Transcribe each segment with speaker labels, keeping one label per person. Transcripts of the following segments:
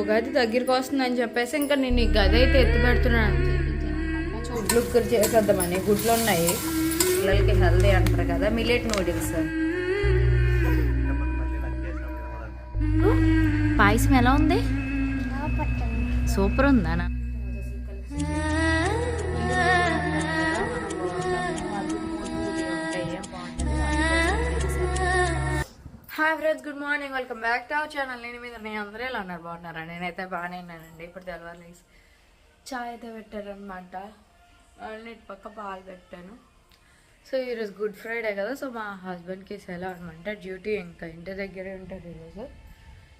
Speaker 1: ఉగాది దగ్గరికి వస్తుందని చెప్పేసి ఇంకా నేను ఈ గది అయితే ఎత్తి పెడుతున్నాను. గుడ్లు ఉక్కురు చేసేద్దామని. గుడ్లు ఉన్నాయి. పిల్లలకి హెల్దీ అంటారు కదా మిలెట్ నూడిల్స్. పాయసం ఎలా ఉంది? సూపర్ ఉందా hi friends good morning. Welcome back to our channel. నేను మీద నేను అందరూ ఎలా ఉన్నారు? బాగున్నారా? నేనైతే బాగానే ఉన్నానండి. ఇప్పుడు తెలవాలి చాయ్ అయితే పెట్టారనమాట అన్నిటి పక్క పాలు పెట్టాను. సో ఈరోజు గుడ్ ఫ్రైడే కదా. సో మా హస్బెండ్కి సెలవు అనమాట. డ్యూటీ ఇంకా ఇంటి దగ్గరే ఉంటారు ఈరోజు.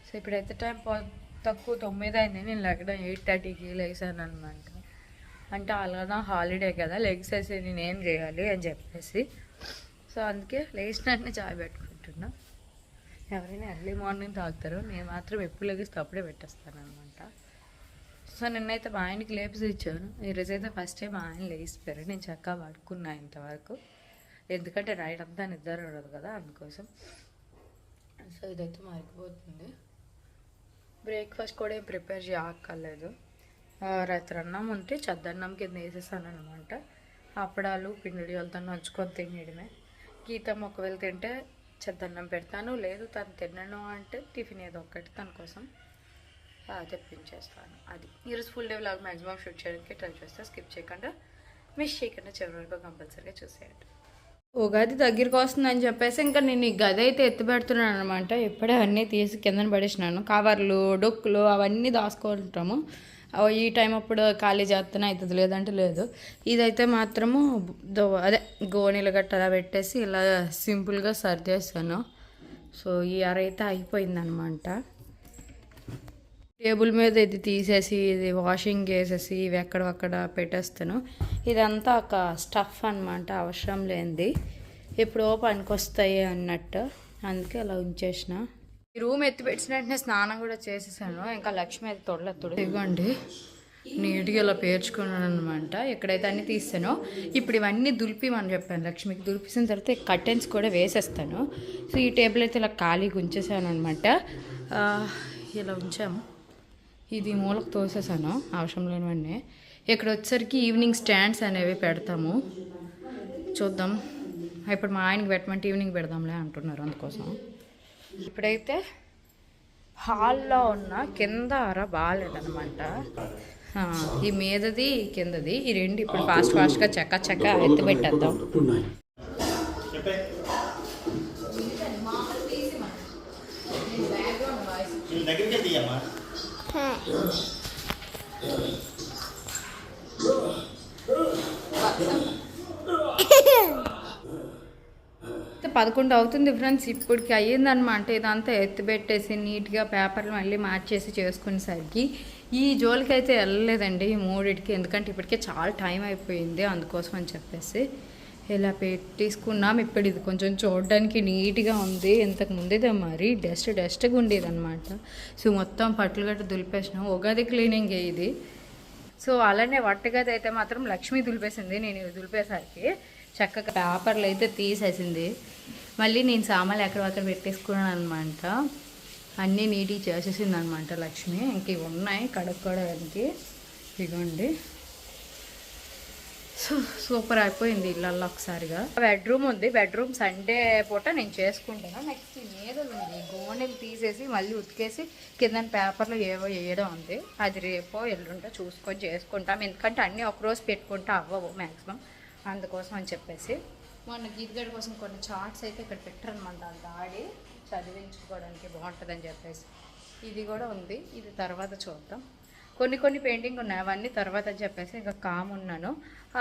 Speaker 1: సో ఇప్పుడైతే టైం తక్కువ తొమ్మిది అయింది. నేను లెక్కడం ఎయిట్ థర్టీకి లేసాను అనమాట. అంటే అలాగా హాలిడే కదా. లెగ్సేసి నేను ఏం చేయాలి అని చెప్పేసి. సో అందుకే లేచినట్టు చాయ్ పెట్టుకుంటున్నాను ఎవరైనా ఎర్లీ మార్నింగ్ తాగుతారు నేను మాత్రం ఎప్పుడు లెగిస్తే అప్పుడే పెట్టేస్తాను అనమాట సో నిన్నైతే మా ఆయనకి లేపి ఇచ్చాను. ఈరోజు అయితే ఫస్ట్ టైం మా ఆయన లేచిపోయారు. నేను చక్కగా పడుకున్నా ఇంతవరకు. ఎందుకంటే నైట్ అంతా నిద్ర ఉండదు కదా అందుకోసం. సో ఇదైతే మారిపోతుంది. బ్రేక్ఫాస్ట్ కూడా ఏం ప్రిపేర్ చేయక్కర్లేదు. రాత్రి అన్నం ఉంటే చద్దన్నం కింద వేసేసాను అనమాట అప్పడాలు పిండి వాళ్ళతో నంచుకొని తినేయడమే. గీతం ఒకవేళ తింటే చద్దన్నం పెడతాను. లేదు తను తినను అంటే టిఫిన్ ఏదో ఒకటి తన కోసం. తెప్పించేస్తాను. అది. ఈరోజు full day vlog maximum shoot చేయడానికి ట్రై చేస్తే. స్కిప్ చేయకుండా మిస్ చేయకుండా చివరి వరకు కంపల్సరీగా చూసేయండి. ఉగాది దగ్గరికి వస్తుందని చెప్పేసి ఇంకా నేను ఈ గది అయితే ఎత్తిపెడుతున్నాను అనమాట ఇప్పుడే అన్నీ తీసి కిందన పడేసినాను. కవర్లు డొక్కులు అవన్నీ దాచుకుంటాము. ఈ టైం అప్పుడు ఖాళీ చేస్తున్న అవుతుంది లేదంటే లేదు. ఇదైతే మాత్రము అదే గోనీలు గట్ట అలా పెట్టేసి ఇలా సింపుల్గా సర్దేస్తాను సో ఈ అర అయితే అయిపోయిందనమాట. టేబుల్ మీద ఇది తీసేసి ఇది వాషింగ్ చేసేసి ఇవి ఎక్కడక్కడ పెట్టేస్తాను. ఇదంతా ఒక స్టఫ్ అన్నమాట అవసరం లేనిది. ఎప్పుడో పనికొస్తాయి అన్నట్టు. అందుకే అలా ఉంచేసిన. ఈ రూమ్ ఎత్తి పెట్టిన వెంటనే స్నానం కూడా చేసేసాను. ఇంకా లక్ష్మి అయితే తొడలెత్తుడు ఇవ్వండి నీట్గా ఇలా పేర్చుకున్నాను అనమాట ఎక్కడైతే అన్ని తీస్తానో. ఇప్పుడు ఇవన్నీ దులిపిమని చెప్పాను లక్ష్మికి. దులిపిసిన తర్వాత కర్టెన్స్ కూడా వేసేస్తాను. సో ఈ టేబుల్ అయితే ఇలా ఖాళీగా ఉంచేసాను అనమాట ఇలా ఉంచాము. ఇది మూలకు తోసేసాను. అవసరం లేనివన్నీ. ఇక్కడ వచ్చేసరికి ఈవినింగ్ స్టాండ్స్ అనేవి పెడతాము. చూద్దాం. ఇప్పుడు మా ఆయనకి పెట్టమంటే ఈవినింగ్ పెడదాంలే అంటున్నారు అందుకోసం. ఇప్పుడైతే హాల్లో ఉన్న కింద అర బాగాలేదనమాట ఈ మీదది కిందది ఈ రెండు ఇప్పుడు ఫాస్ట్ ఫాస్ట్గా చెక్క చెక్క ఎత్తి పెట్టేద్దాం.
Speaker 2: దగ్గరికి తీయమ్మా
Speaker 1: అయితే పదకొండు అవుతుంది ఫ్రెండ్స్. ఇప్పటికి అయ్యిందనమాట ఇదంతా ఎత్తిపెట్టేసి నీట్గా పేపర్లు మళ్ళీ మార్చేసి చేసుకునేసరికి ఈ జోలికి అయితే వెళ్ళలేదండి ఈ మూడిటికి. ఎందుకంటే ఇప్పటికే చాలా టైం అయిపోయింది అందుకోసం అని చెప్పేసి ఇలా పెట్టేసుకున్నాం. ఇప్పుడు ఇది కొంచెం చూడడానికి నీట్గా ఉంది. ఇంతకు ముందు ఇది డస్ట్ డస్ట్గా ఉండేది అనమాట సో మొత్తం పట్లు గట్ట దులిపేసినాం. ఉగాది క్లీనింగ్ ఇది. సో అలానే వట్టగది అయితే మాత్రం లక్ష్మి దులిపేసింది. నేను ఇవి దులిపేసరికి చక్కగా పేపర్లు అయితే తీసేసింది. మళ్ళీ నేను సామాన్లు ఎక్కడ అక్కడ పెట్టేసుకున్నాను అనమాట అన్నీ నీట్గా చేసేసింది అనమాట లక్ష్మి. ఇంక ఇవి ఉన్నాయి కడుక్కోవడానికి. ఇదిగోండి. సో సూపర్ అయిపోయింది ఇళ్ళల్లో ఒకసారిగా. బెడ్రూమ్ ఉంది. బెడ్రూమ్ సండే పూట నేను చేసుకుంటాను. నెక్స్ట్ మీద ఉంది. గోనెలు తీసేసి మళ్ళీ ఉతికేసి కింద పేపర్లో ఏవో వేయడం ఉంది. అది రేపో ఎల్లుంటో చూసుకొని చేసుకుంటాం. ఎందుకంటే అన్నీ ఒకరోజు పెట్టుకుంటా అవ్వవు మ్యాక్సిమం అందుకోసం అని చెప్పేసి. మొన్న గీతగడి కోసం కొన్ని చార్ట్స్ అయితే ఇక్కడ పెట్టారనమాట డాడీ చదివించుకోవడానికి బాగుంటుందని చెప్పేసి. ఇది కూడా ఉంది. ఇది తర్వాత చూద్దాం. కొన్ని కొన్ని పెయింటింగ్ ఉన్నాయి. అవన్నీ తర్వాత అని చెప్పేసి ఇంకా కామ్ ఉన్నాను.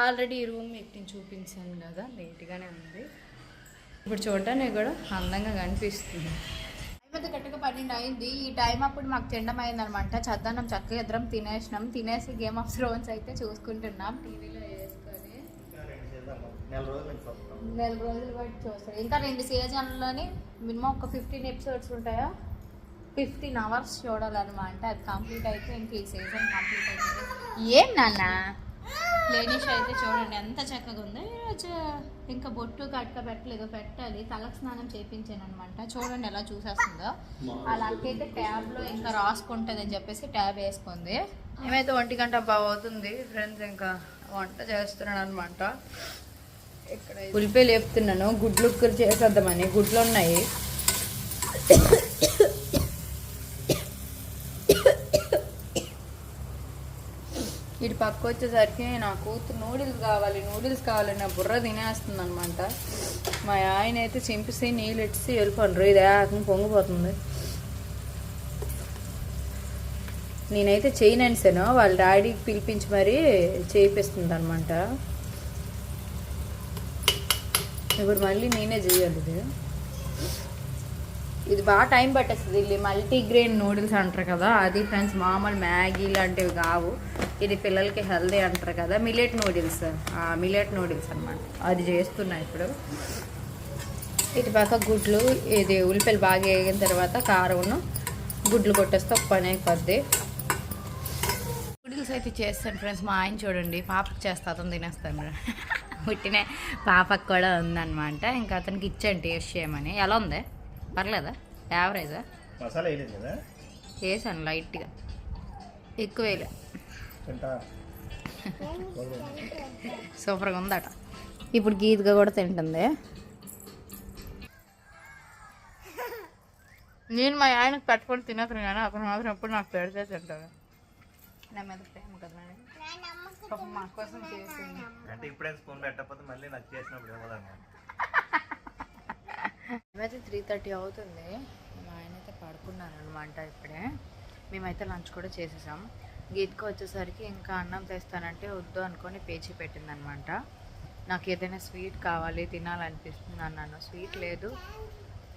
Speaker 1: ఆల్రెడీ ఈ రూమ్ ఎక్కి చూపించాను కదా నీట్గానే ఉంది. ఇప్పుడు చూడడానికి కూడా అందంగా కనిపిస్తుంది.
Speaker 3: అయితే గట్టిగా పన్నెండు అయింది. ఈ టైం అప్పుడు మాకు తినడం అయింది అనమాట చద్దన్నం చక్కగా ఇద్దరం తినేసినాం. తినేసి గేమ్ ఆఫ్ థ్రోన్స్ అయితే చూసుకుంటున్నాం. టీవీలో
Speaker 2: నెల రోజులు
Speaker 3: బట్టి చూస్తాడు ఇంకా రెండు సీజన్లోని మినిమం ఒక ఫిఫ్టీన్ ఎపిసోడ్స్ ఉంటాయా ఫిఫ్టీన్ అవర్స్ చూడాలన్నమాట. అది కంప్లీట్ అయితే ఇంక ఈ సీజన్ కంప్లీట్ అయితే ఏం నాన్న? లేనిష్ అయితే చూడండి ఎంత చక్కగా ఉందో. ఈరోజు ఇంకా బొట్టు కట్క పెట్టలేదు పెట్టాలి. తలకు స్నానం చేయించాను అనమాట చూడండి ఎలా చూసేస్తుందో. అలాగైతే ట్యాబ్లో ఇంకా రాసుకుంటుంది అని చెప్పేసి ట్యాబ్ వేసుకుంది.
Speaker 1: ఏమైతే ఒంటి గంట బాగా అవుతుంది ఫ్రెండ్స్ ఇంకా వంట చేస్తున్నాను అనమాట ఇక్కడ ఉల్లిపాయలు లేపుతున్నాను. గుడ్లు చేసేద్దామని. గుడ్లు ఉన్నాయి. ఇటు పక్క వచ్చేసరికి నా కూతురు నూడిల్స్ కావాలి నూడిల్స్ కావాలి నా బుర్ర తినేస్తుంది అనమాట మా ఆయన అయితే చింపిసి నీళ్ళు ఇచ్చి వెళ్ళిపోండ్రు. ఇది ఆకం పొంగిపోతుంది. నేనైతే చేయననిసాను వాళ్ళ డాడీకి పిలిపించి మరీ చేయిపిస్తుంది అనమాట ఇప్పుడు మళ్ళీ నేనే చేయాలి ఇది. ఇది బాగా టైం పట్టేస్తుంది. ఇది మల్టీగ్రెయిన్ నూడిల్స్ అంటారు కదా అది ఫ్రెండ్స్ మామూలు మ్యాగీ లాంటివి కావు. ఇది పిల్లలకి హెల్దీ అంటారు కదా మిలెట్ నూడిల్స్. మిలెట్ నూడిల్స్ అనమాట అది చేస్తున్నా ఇప్పుడు. ఇటు పక్క గుడ్లు ఇది ఉల్లిపాయలు బాగా వేగిన తర్వాత కారంను గుడ్లు కొట్టేస్తే ఒక పని అయిపోద్ది. నూడిల్స్ అయితే చేస్తాను ఫ్రెండ్స్ మా ఆయన చూడండి పాపకి చేస్తాను తినేస్తాను పుట్టిన పాపకు కూడా ఉందన్నమాట. ఇంకా అతనికి ఇచ్చాను టేస్ట్ చేయమని. ఎలా ఉంది? పర్లేదా? యావరేజా?
Speaker 2: మసాలా వేయలేదు కదా?
Speaker 1: వేసాను లైట్గా. ఎక్కువ వేయలే. సూపర్గా ఉందట. ఇప్పుడు గీతగా కూడా తింటుంది. నేను మా ఆయనకు పెట్టుకొని తినేస్తాను కానీ అతను మాత్రం ఎప్పుడు నాకు పెడితే తింటాను నా మీద మా కోసం చేసింది.
Speaker 2: అంటే ఇప్పుడే స్పూన్ పెట్టకపోతే మళ్ళీ నాకు చేసినప్పుడు
Speaker 1: మేమైతే త్రీ థర్టీ అవుతుంది. మా ఆయన అయితే పడుకున్నారు అనమాట ఇప్పుడే. మేమైతే లంచ్ కూడా చేసేసాం. గీతకు వచ్చేసరికి ఇంకా అన్నం తెస్తానంటే వద్దు అనుకొని పేచీ పెట్టిందనమాట నాకు ఏదైనా స్వీట్ కావాలి తినాలనిపిస్తుంది అన్నాను. స్వీట్ లేదు.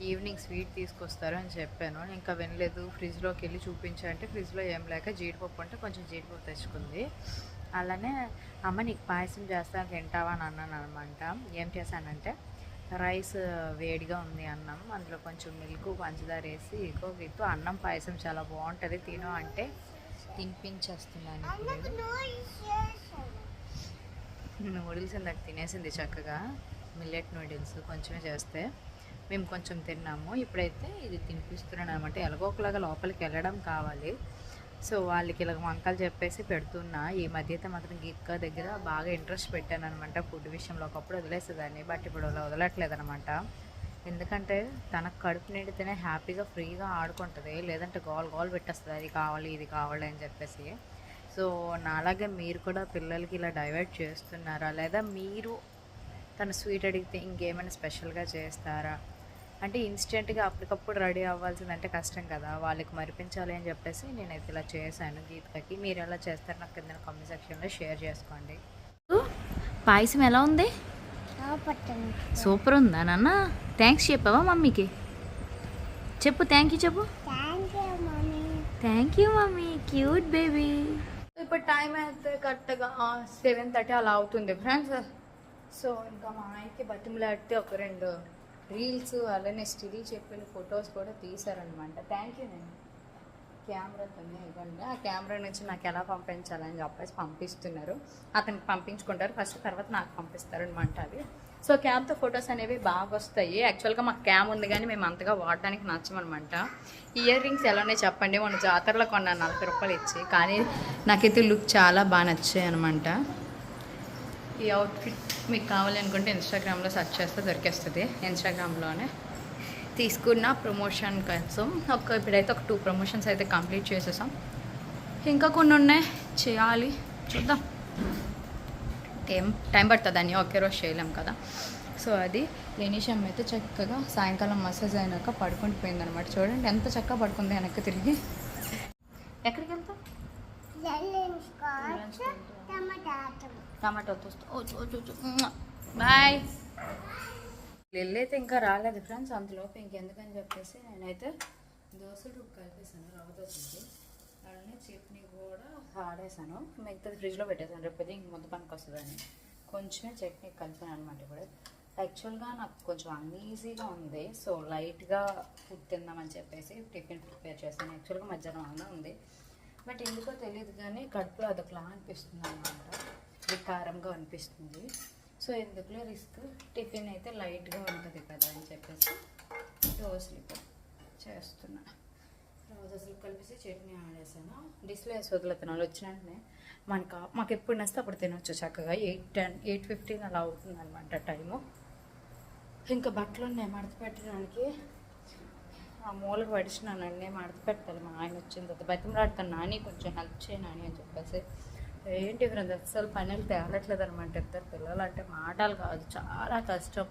Speaker 1: ఈవినింగ్ స్వీట్ తీసుకొస్తారు అని చెప్పాను. ఇంకా వినలేదు. ఫ్రిడ్జ్లోకి వెళ్ళి చూపించంటే ఫ్రిడ్జ్లో ఏం లేక జీడిపప్పు అంటే కొంచెం జీడిపప్పు తెచ్చుకుంది. అలానే అమ్మ నీకు పాయసం చేస్తాను తింటావా అని అన్నాను అనమాట ఏం చేశానంటే రైస్ వేడిగా ఉంది అన్నం అందులో కొంచెం మిల్క్ పంచదార వేసి ఇగో విత్ అన్నం పాయసం చాలా బాగుంటుంది తిను అంటే తినిపించేస్తున్నాను నూడిల్స్ ఇందాక తినేసింది చక్కగా మిల్లెట్ నూడిల్స్ కొంచెమే చేస్తే మేము కొంచెం తిన్నాము. ఇప్పుడైతే ఇది తినిపిస్తున్నాను అనమాట ఎలాగో ఒకలాగా లోపలికి వెళ్ళడం కావాలి. సో వాళ్ళకి ఇలా వంకలు చెప్పేసి పెడుతున్నా. ఈ మధ్య అయితే మాత్రం గీత్కా దగ్గర బాగా ఇంట్రెస్ట్ పెట్టాను అనమాట ఫుడ్ విషయంలో. ఒకప్పుడు వదిలేసేదాన్ని బట్ ఇప్పుడు అలా వదలట్లేదు అనమాట ఎందుకంటే తన కడుపు నిండితేనే హ్యాపీగా ఫ్రీగా ఆడుకుంటుంది. లేదంటే గోల్ గోల్ పెట్టేస్తుంది. అది కావాలి ఇది కావాలి అని చెప్పేసి. సో నాలాగే మీరు కూడా పిల్లలకి ఇలా డైవర్ట్ చేస్తున్నారా? లేదా మీరు తను స్వీట్ అడిగితే ఇంకేమైనా స్పెషల్గా చేస్తారా? అంటే ఇన్స్టెంట్గా అప్పటికప్పుడు రెడీ అవ్వాల్సిందంటే కష్టం కదా. వాళ్ళకి మరిపించాలి అని చెప్పేసి నేనైతే ఇలా చేశాను గీతకి. మీరు ఎలా చేస్తారు నాకు కింద కామెంట్ సెక్షన్లో షేర్ చేసుకోండి. పాయసం ఎలా ఉంది? సూపర్ ఉందా నాన్న? థ్యాంక్స్ చెప్పావా మమ్మీకి? చెప్పు థ్యాంక్ యూ చెప్పు. Thank you mummy cute baby ఇప్పుడు టైం అయితే కరెక్ట్గా సెవెన్ థర్టీ అలా అవుతుంది ఫ్రెండ్స్ సో ఇంకా మా ఆయనకి బతిమలాడితే ఒక రెండు రీల్స్ అలానే స్టిల్ చెప్పిన ఫొటోస్ కూడా తీశారనమాట. థ్యాంక్ యూ నేను. కెమెరాతోనే ఇవ్వండి. ఆ కెమెరా నుంచి నాకు ఎలా పంపించాలని చెప్పేసి పంపిస్తున్నారు. అతనికి పంపించుకుంటారు. ఫస్ట్ తర్వాత నాకు పంపిస్తారు అనమాట అవి సో క్యామ్తో ఫొటోస్ అనేవి బాగా వస్తాయి. యాక్చువల్గా మాకు క్యామ్ ఉంది కానీ మేము అంతగా వాడడానికి నచ్చమనమాట. ఇయర్ రింగ్స్ ఎలానే చెప్పండి. మొన్న జాతరలో కొన్నాను నలభై రూపాయలు ఇచ్చి. కానీ నాకైతే లుక్ చాలా బాగా నచ్చాయి అనమాట. ఈ అవుట్ఫిట్ మీకు కావాలి అనుకుంటే ఇన్స్టాగ్రామ్లో సెర్చ్ చేస్తే దొరికేస్తుంది. ఇన్స్టాగ్రామ్లోనే తీసుకున్న ప్రమోషన్ కోసం ఒక ఇప్పుడైతే ఒక టూ ప్రమోషన్స్ అయితే కంప్లీట్ చేసేసాం. ఇంకా కొన్ని ఉన్నాయి. చేయాలి. చూద్దాం. టైం టైం పడుతుంది అని ఒకే రోజు చేయలేం కదా. సో అది లేనిషం అయితే చక్కగా సాయంకాలం మసాజ్ అయినాక పడుకుంటూ పోయింది అనమాట చూడండి ఎంత చక్కగా పడుకుంది వెనక్కి తిరిగి. ఎక్కడికి వెళ్తాం టమాటోతో బాయ్. లిల్లీ అయితే ఇంకా రాలేదు ఫ్రెండ్స్ అంతలోపు ఇంకెందుకని చెప్పేసి నేనైతే దోశలు కలిపేసాను రవ్వ దోశకి అలానే చట్నీ కూడా ఆడేసాను మిగతాది ఫ్రిడ్జ్లో పెట్టేసాను రేపు ఇంక ముద్ద పనికి వస్తుందని. కొంచెమే చట్నీ కలిపాను అనమాట ఇప్పుడు. యాక్చువల్గా నాకు కొంచెం అన్ఈజీగా ఉంది సో లైట్గా ఫుడ్ తిందామని చెప్పేసి టిఫిన్ ప్రిపేర్ చేశాను. యాక్చువల్గా మధ్యాహ్నం అన్న ఉంది. బట్ ఎందుకో తెలియదు కానీ కడుపులో అదొకలా అనిపిస్తుంది అనమాట వికారంగా అనిపిస్తుంది. So ఎందుకులో risk? టిఫిన్ అయితే లైట్గా ఉంటుంది కదా అని చెప్పేసి దోశలు చేస్తున్నా. రోజు అసలు కలిపేసి చట్నీ ఆడేసాను డిస్ప్లే వేసి వదులుతున్నాను వచ్చిన వెంటనే మనకు మాకు ఎప్పుడు నస్తే అప్పుడు తినొచ్చు చక్కగా. ఎయిట్ టెన్ ఎయిట్ ఫిఫ్టీన్ అలా అవుతుంది అనమాట టైము. ఇంకా బట్టలు ఉన్నాయి మడత పెట్టడానికి? ఆ మూలకు పడిచినానండి మడత పెట్టాలి మా ఆయన వచ్చిన తర్వాత. బతిమలాడుతాను నాని కొంచెం హెల్ప్ చేయి నాని అని చెప్పేసి ఏంటి ఫ్రెండ్స్? అసలు పనులు తేలట్లేదు అనమాట. ఇద్దరు పిల్లలు అంటే మాటలు కాదు చాలా కష్టం.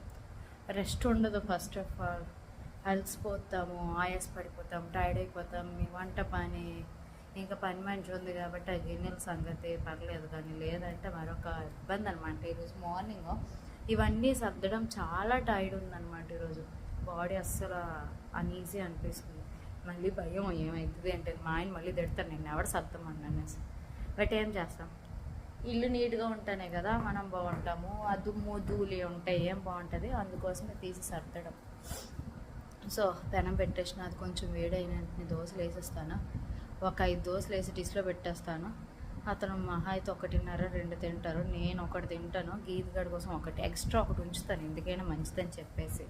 Speaker 1: రెస్ట్ ఉండదు ఫస్ట్ ఆఫ్ ఆల్. అలసిపోతాము ఆయాస పడిపోతాం టైర్డ్ అయిపోతాం మీ వంట పని ఇంకా పని మంచి ఉంది కాబట్టి ఆ గిన్నెల సంగతి పర్లేదు కానీ లేదంటే మరొక ఇబ్బంది అనమాట. ఈరోజు మార్నింగ్ ఇవన్నీ సర్దడం చాలా టైర్డ్ ఉందన్నమాట ఈరోజు. బాడీ అస్సలు అన్ఈజీ అనిపిస్తుంది. మళ్ళీ భయం ఏమవుతుంది అంటే మా ఆయన మళ్ళీ తిడతాను నేను ఎవడ సర్దమని అనేసి. బట్ ఏం చేస్తాం. ఇల్లు నీట్గా ఉంటేనే కదా మనం బాగుంటాము. ఆ దుమ్ము ధూళి ఉంటాయి ఏం బాగుంటుంది? అందుకోసమే తీసి సర్దడం. సో పెనం పెట్టేసిన అది కొంచెం వేడైన దోశలు వేసేస్తాను. ఒక ఐదు దోశలు వేసి డిష్లో పెట్టేస్తాను. అతను మహా అయితే ఒకటిన్నర రెండు తింటారు. నేను ఒకటి తింటాను. గీతగాడి కోసం ఒకటి ఎక్స్ట్రా ఒకటి ఉంచుతాను. ఎందుకైనా మంచిదని చెప్పేసి.